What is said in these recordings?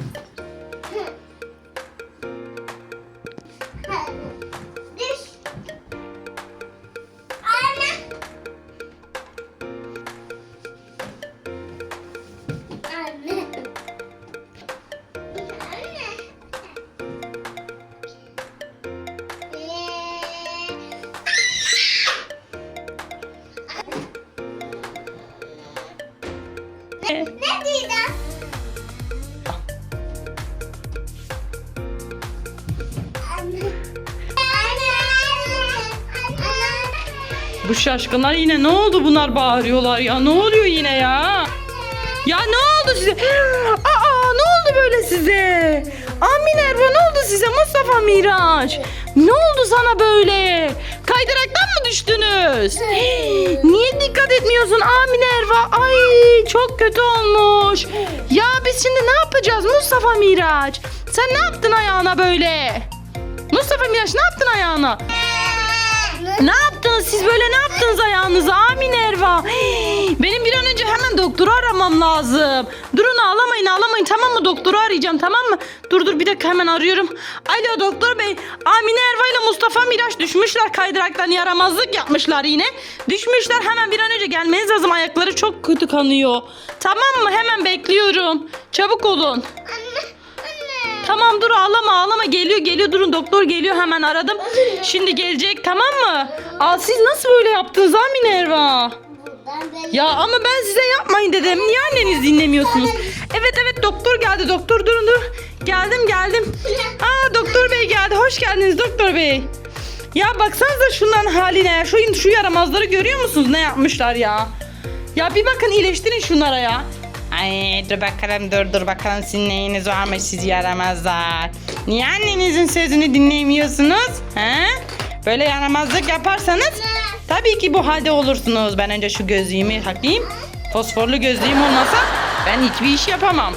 you. Şaşkınlar yine ne oldu bunlar bağırıyorlar ya? Ne oluyor yine ya? Ya ne oldu size? Aa ne oldu böyle size? Amin Erva ne oldu size Mustafa Miraç? Ne oldu sana böyle? Kaydıraktan mı düştünüz? Niye dikkat etmiyorsun Amin Erva? Ay çok kötü olmuş. Ya biz şimdi ne yapacağız Mustafa Miraç? Sen ne yaptın ayağına böyle? Mustafa Miraç ne yaptın ayağına? Ne yaptınız siz böyle ne yaptınız ayağınıza Amin Erva? Benim bir an önce hemen doktoru aramam lazım. Durun ağlamayın ağlamayın tamam mı doktoru arayacağım tamam mı? Dur dur bir dakika hemen arıyorum. Alo doktor bey Amine Erva ile Mustafa Miraç düşmüşler kaydıraktan yaramazlık yapmışlar yine. Düşmüşler hemen bir an önce gelmeniz lazım ayakları çok kötü kanıyor. Tamam mı hemen bekliyorum. Çabuk olun. Tamam dur ağlama ağlama geliyor geliyor durun doktor geliyor hemen aradım. Şimdi gelecek tamam mı? Aa siz nasıl böyle yaptınız ha Minerva? Ya ama ben size yapmayın dedim. Niye anneniz dinlemiyorsunuz? Evet evet doktor geldi doktor durun dur. Geldim geldim. Aa doktor bey geldi. Hoş geldiniz doktor bey. Ya baksanıza şunların haline. Şu, şu yaramazları görüyor musunuz ne yapmışlar ya? Ya bir bakın iyileştirin şunlara ya. Ay dur bakalım dur dur bakalım sizin neyiniz varmış siz yaramazlar. Niye annenizin sözünü dinlemiyorsunuz? He? Böyle yaramazlık yaparsanız tabii ki bu halde olursunuz. Ben önce şu gözlüğümü takayım. Fosforlu gözlüğüm olmasa ben hiçbir iş yapamam.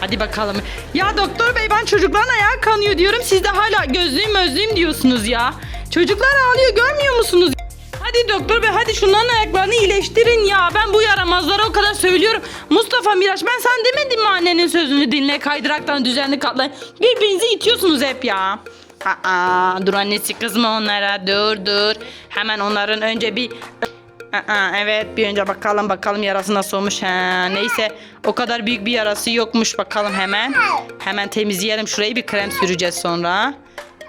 Hadi bakalım. Ya doktor bey ben çocukların ayağı kanıyor diyorum. Siz de hala gözlüğüm özlüğüm diyorsunuz ya. Çocuklar ağlıyor görmüyor musunuz? Hadi doktor bey hadi şunların ayaklarını iyileştirin ya. Ben bu yaramazlara o kadar söylüyorum. Mustafa Miraç ben sen demedim mi annenin sözünü dinle kaydıraktan düzenli katlayın. Birbirinizi itiyorsunuz hep ya. Aa, dur annesi kızma onlara dur dur. Hemen onların önce bir... Aa, evet bir önce bakalım bakalım yarası nasıl olmuş. Ha, neyse o kadar büyük bir yarası yokmuş bakalım hemen. Hemen temizleyelim şurayı bir krem süreceğiz sonra.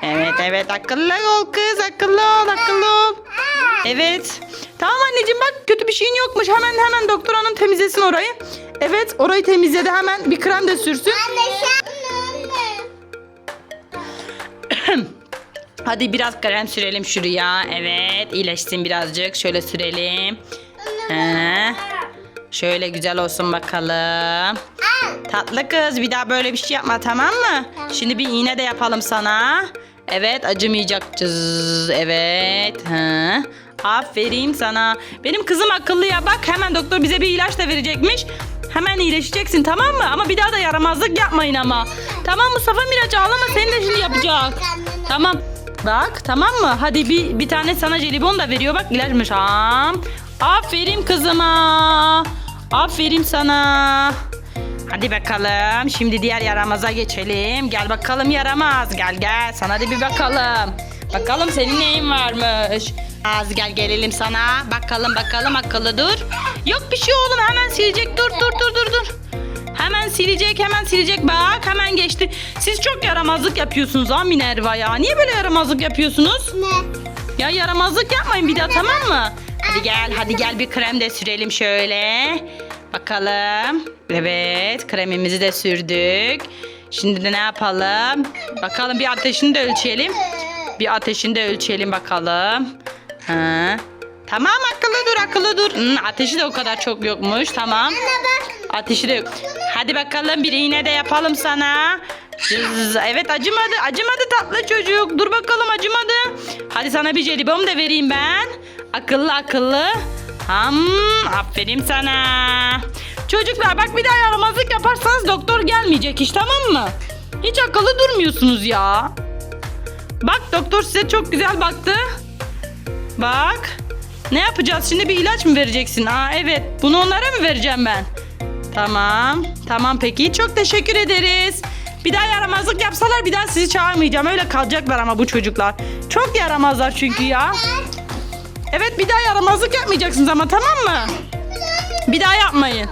Evet evet akıllı ol kız akıllı ol akıllı ol. Evet. Tamam anneciğim bak kötü bir şeyin yokmuş. Hemen hemen doktor hanım temizlesin orayı. Evet orayı temizledi hemen bir krem de sürsün. Anne sen. Hadi biraz krem sürelim şuraya. Evet iyileşsin birazcık. Şöyle sürelim. He. Şöyle güzel olsun bakalım. Tatlı kız bir daha böyle bir şey yapma tamam mı? Şimdi bir iğne de yapalım sana. Evet acımayacak. Cız, evet. Aferin sana. Benim kızım akıllı ya. Bak hemen doktor bize bir ilaç da verecekmiş. Hemen iyileşeceksin tamam mı? Ama bir daha da yaramazlık yapmayın ama. Tamam Mustafa Miraç ağlama seni de şimdi yapacak. Tamam. Bak tamam mı? Hadi bir, bir tane sana jelibon da veriyor. Bak ilaçmış. Ha. Aferin kızıma. Aferin sana. Hadi bakalım. Şimdi diğer yaramaza geçelim. Gel bakalım yaramaz. Gel gel. Sana da bir bakalım. Bakalım senin neyin varmış. Az gel gelelim sana. Bakalım bakalım akıllı dur. Yok bir şey oğlum hemen silecek. Dur dur dur dur dur. Hemen silecek hemen silecek. Bak hemen geçti. Siz çok yaramazlık yapıyorsunuz ha Minerva ya. Niye böyle yaramazlık yapıyorsunuz? Ne? Ya yaramazlık yapmayın bir daha tamam mı? Hadi gel hadi gel bir krem de sürelim şöyle. Bakalım. Evet kremimizi de sürdük. Şimdi de ne yapalım? Bakalım bir ateşini de ölçelim. Bir ateşini de ölçelim bakalım. Ha. Tamam akıllı dur akıllı dur. Hmm, ateşi de o kadar çok yokmuş tamam. Ateşi de yok. Hadi bakalım bir iğne de yapalım sana. Cız, Evet acımadı. Acımadı tatlı çocuk. Dur bakalım acımadı. Hadi sana bir jelibon da vereyim ben. Akıllı akıllı. Ham, aferin sana. Çocuklar bak bir daha yaramazlık yaparsanız doktor gelmeyecek hiç tamam mı? Hiç akıllı durmuyorsunuz ya. Bak doktor size çok güzel baktı. Bak. Ne yapacağız şimdi bir ilaç mı vereceksin? Aa evet bunu onlara mı vereceğim ben? Tamam. Tamam peki. Çok teşekkür ederiz. Bir daha yaramazlık yapsalar bir daha sizi çağırmayacağım. Öyle kalacaklar ama bu çocuklar. Çok yaramazlar çünkü ya. Evet bir daha yaramazlık yapmayacaksınız ama tamam mı? Bir daha yapmayın.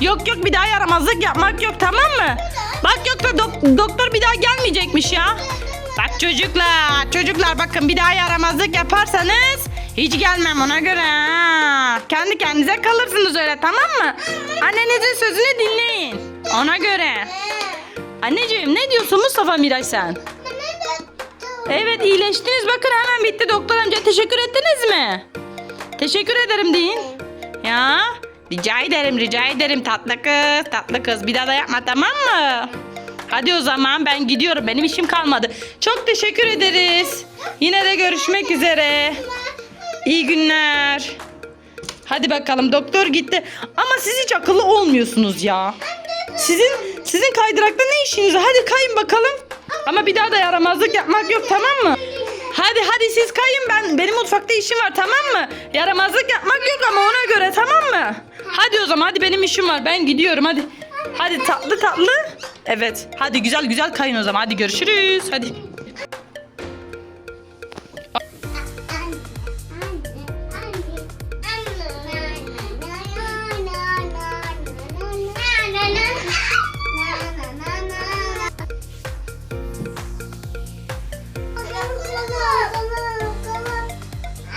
Yok yok bir daha yaramazlık yapmak yok tamam mı? Bak yok da dok- doktor bir daha gelmeyecekmiş ya. Bak çocuklar, çocuklar bakın bir daha yaramazlık yaparsanız hiç gelmem ona göre. Kendi kendinize kalırsınız öyle tamam mı? Annenizin sözünü dinleyin. Ona göre. Anneciğim ne diyorsun Mustafa Miray sen? Evet iyileştiniz bakın hemen bitti doktor amca teşekkür ettiniz mi? Teşekkür ederim deyin. Ya rica ederim rica ederim tatlı kız tatlı kız bir daha da yapma tamam mı? Hadi o zaman ben gidiyorum benim işim kalmadı. Çok teşekkür ederiz. Yine de görüşmek üzere. İyi günler. Hadi bakalım doktor gitti. Ama siz hiç akıllı olmuyorsunuz ya. Sizin sizin kaydırakta ne işiniz? Hadi kayın bakalım. Ama bir daha da yaramazlık yapmak yok tamam mı? Hadi hadi siz kayın ben benim mutfakta işim var tamam mı? Yaramazlık yapmak yok ama ona göre tamam mı? Hadi o zaman hadi benim işim var ben gidiyorum hadi. Hadi tatlı tatlı. Evet hadi güzel güzel kayın o zaman hadi görüşürüz hadi.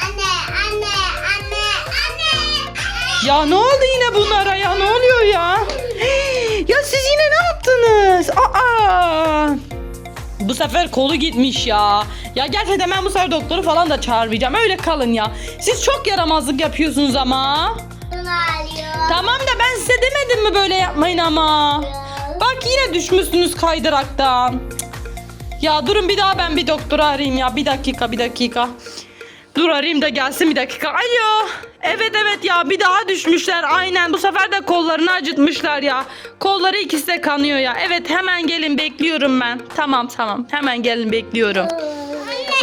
Anne, anne, anne, anne. Ya ne oldu yine bunlara Bu sefer kolu gitmiş ya. Ya gerçekten ben bu sefer doktoru falan da çağırmayacağım. Öyle kalın ya. Siz çok yaramazlık yapıyorsunuz ama. Tamam da ben size demedim mi böyle yapmayın ama. Bak yine düşmüşsünüz kaydıraktan. Ya durun bir daha ben bir doktoru arayayım ya. Bir dakika bir dakika. Dur arayayım da gelsin bir dakika. Alo. Evet evet ya bir daha düşmüşler. Aynen bu sefer de kollarını acıtmışlar ya. Kolları ikisi de kanıyor ya. Evet hemen gelin bekliyorum ben. Tamam tamam hemen gelin bekliyorum.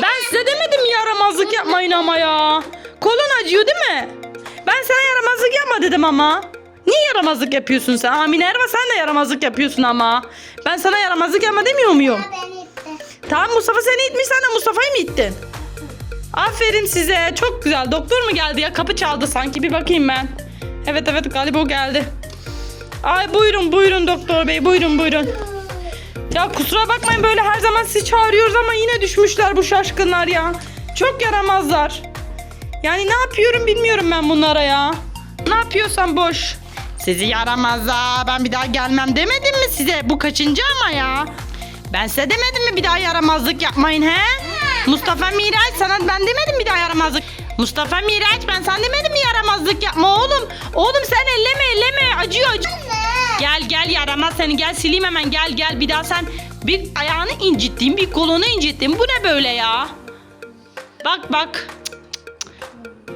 Ben size demedim yaramazlık yapmayın ama ya. Kolun acıyor değil mi? Ben sana yaramazlık yapma dedim ama. Niye yaramazlık yapıyorsun sen? Aa Minerva sen de yaramazlık yapıyorsun ama. Ben sana yaramazlık yapma demiyor muyum? Tamam Mustafa seni itmiş sen de Mustafa'yı mı ittin? Aferin size. Çok güzel. Doktor mu geldi ya? Kapı çaldı sanki. Bir bakayım ben. Evet evet galiba o geldi. Ay buyurun buyurun doktor bey. Buyurun buyurun. Ya kusura bakmayın böyle her zaman sizi çağırıyoruz ama yine düşmüşler bu şaşkınlar ya. Çok yaramazlar. Yani ne yapıyorum bilmiyorum ben bunlara ya. Ne yapıyorsam boş. Sizi yaramazlar. Ben bir daha gelmem demedim mi size? Bu kaçıncı ama ya? Ben size demedim mi bir daha yaramazlık yapmayın he? Mustafa Miraç sana ben demedim bir daha yaramazlık. Mustafa Miraç ben sana demedim mi yaramazlık yapma oğlum. Oğlum sen elleme elleme acıyor acıyor. Gel gel yaramaz seni gel sileyim hemen gel gel bir daha sen bir ayağını incittin bir kolunu incittin bu ne böyle ya? Bak bak.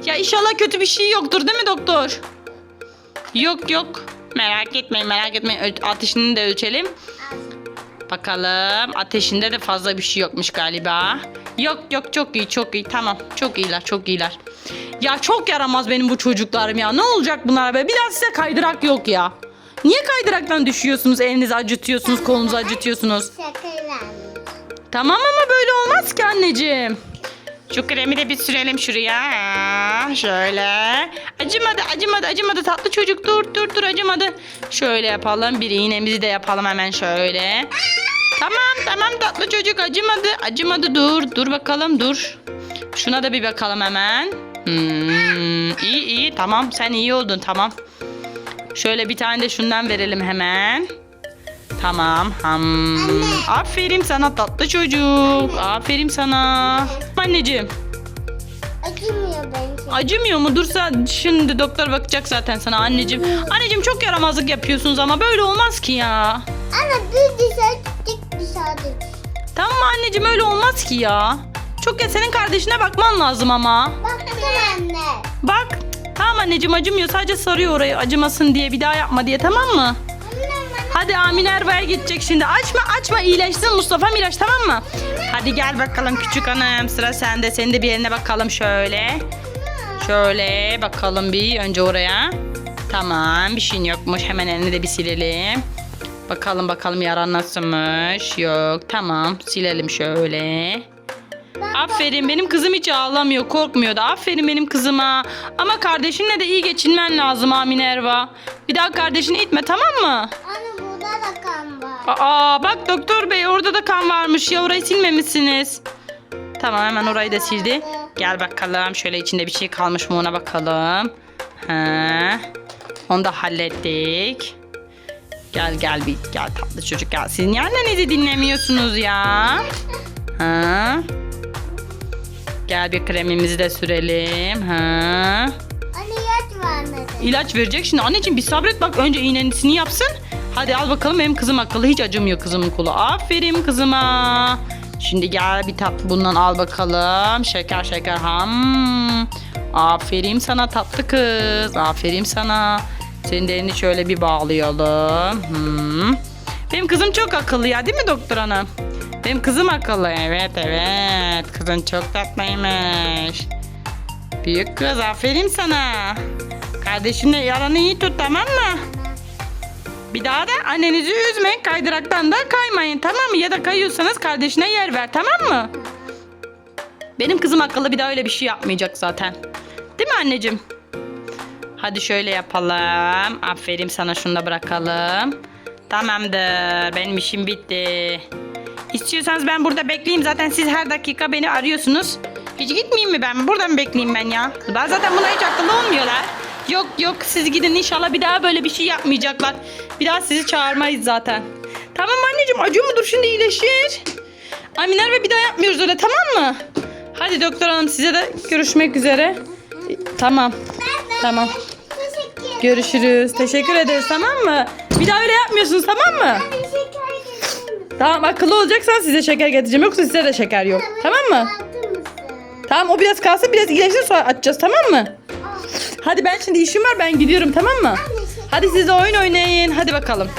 Ya inşallah kötü bir şey yoktur değil mi doktor? Yok yok. Merak etmeyin merak etmeyin. Ateşini de ölçelim. Bakalım ateşinde de fazla bir şey yokmuş galiba. Yok yok çok iyi çok iyi tamam çok iyiler çok iyiler. Ya çok yaramaz benim bu çocuklarım ya ne olacak bunlara be bir daha size kaydırak yok ya. Niye kaydıraktan düşüyorsunuz elinizi acıtıyorsunuz kolunuzu acıtıyorsunuz. Tamam ama böyle olmaz ki anneciğim. Şu kremi de bir sürelim şuraya. Şöyle. Acımadı, acımadı, acımadı. Tatlı çocuk dur, dur, dur acımadı. Şöyle yapalım. Bir iğnemizi de yapalım hemen şöyle. Tamam, tamam tatlı çocuk acımadı. Acımadı dur, dur bakalım dur. Şuna da bir bakalım hemen. Hmm, iyi iyi tamam sen iyi oldun tamam. Şöyle bir tane de şundan verelim hemen. Tamam. Hmm. Aferin sana tatlı çocuk. Aferin sana. Anneciğim Acımıyor bence. acımıyor mu? Dursa şimdi doktor bakacak zaten sana anneciğim. Anneciğim çok yaramazlık yapıyorsunuz ama böyle olmaz ki ya. Ana bir dışarı dik dışarı. Tamam anneciğim öyle olmaz ki ya. Çok ya senin kardeşine bakman lazım ama. Baktım anne. Bak. Tamam anneciğim acımıyor. Sadece sarıyor orayı acımasın diye. Bir daha yapma diye tamam mı? Hadi Amin Erva'ya gidecek şimdi. Açma açma iyileşsin Mustafa Miraç tamam mı? Hadi gel bakalım küçük hanım. Sıra sende. Senin de bir yerine bakalım şöyle. Şöyle bakalım bir önce oraya. Tamam bir şeyin yokmuş. Hemen elini de bir silelim. Bakalım bakalım yaran nasılmış. Yok tamam silelim şöyle. Aferin benim kızım hiç ağlamıyor korkmuyor da aferin benim kızıma. Ama kardeşinle de iyi geçinmen lazım ha Minerva. Bir daha kardeşini itme tamam mı? Anne burada da kan var. Aa bak doktor bey orada da kan varmış ya orayı silmemişsiniz. Tamam hemen orayı da sildi. Gel bakalım şöyle içinde bir şey kalmış mı ona bakalım. Ha. Onu da hallettik. Gel gel bir gel tatlı çocuk gel. Siz niye annenizi dinlemiyorsunuz ya? Ha. Gel bir kremimizi de sürelim. Ha. Anne yaş vermedi. İlaç verecek şimdi anneciğim bir sabret bak önce iğnenisini yapsın. Hadi al bakalım benim kızım akıllı hiç acımıyor kızımın kolu. Aferin kızıma. Şimdi gel bir tatlı bundan al bakalım. Şeker şeker ham. Aferin sana tatlı kız. Aferin sana. Senin de elini şöyle bir bağlayalım. Hmm. Benim kızım çok akıllı ya değil mi doktor hanım? Benim kızım akıllı. Evet evet. Kızın çok tatlıymış. Büyük kız aferin sana. Kardeşinle yaranı iyi tut tamam mı? Bir daha da annenizi üzmeyin. Kaydıraktan da kaymayın tamam mı? Ya da kayıyorsanız kardeşine yer ver tamam mı? Benim kızım akıllı bir daha öyle bir şey yapmayacak zaten. Değil mi anneciğim? Hadi şöyle yapalım. Aferin sana şunu da bırakalım. Tamamdır. Benim işim bitti. İstiyorsanız ben burada bekleyeyim. Zaten siz her dakika beni arıyorsunuz. Hiç gitmeyeyim mi ben? Burada mı bekleyeyim ben ya? Ben zaten buna hiç akıllı olmuyorlar. Yok yok siz gidin inşallah bir daha böyle bir şey yapmayacaklar. Bir daha sizi çağırmayız zaten. Tamam anneciğim acıyor mudur şimdi iyileşir. Ay Minerva bir daha yapmıyoruz öyle tamam mı? Hadi doktor hanım size de görüşmek üzere. Tamam. Tamam. Teşekkür. Görüşürüz. Teşekkür ederiz tamam mı? Bir daha öyle yapmıyorsunuz tamam mı? Tamam akıllı olacaksan size şeker getireceğim yoksa size de şeker yok. Tamam mı? Tamam o biraz kalsın biraz iyileşir sonra açacağız tamam mı? Hadi ben şimdi işim var ben gidiyorum tamam mı? Hadi siz de oyun oynayın. Hadi bakalım.